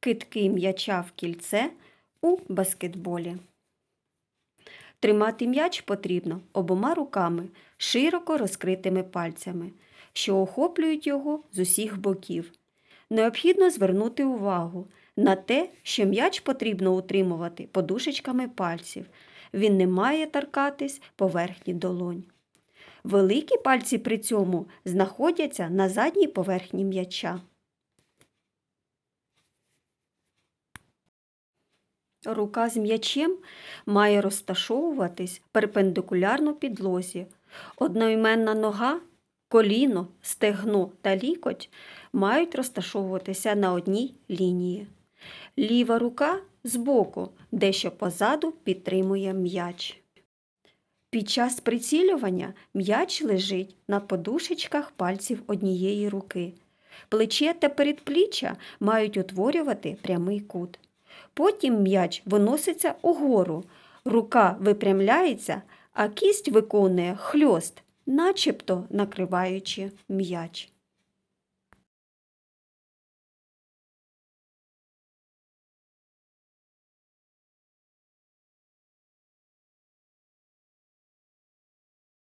китки м'яча в кільце у баскетболі. Тримати м'яч потрібно обома руками, широко розкритими пальцями, що охоплюють його з усіх боків. Необхідно звернути увагу на те, що м'яч потрібно утримувати подушечками пальців. Він не має торкатись поверхні долонь. Великі пальці при цьому знаходяться на задній поверхні м'яча. Рука з м'ячем має розташовуватись перпендикулярно підлозі. Одноіменна нога, коліно, стегно та лікоть мають розташовуватися на одній лінії. Ліва рука збоку, дещо позаду підтримує м'яч. Під час прицілювання м'яч лежить на подушечках пальців однієї руки. Плече та передпліччя мають утворювати прямий кут. Потім м'яч виноситься угору, рука випрямляється, а кість виконує хльост, начебто накриваючи м'яч.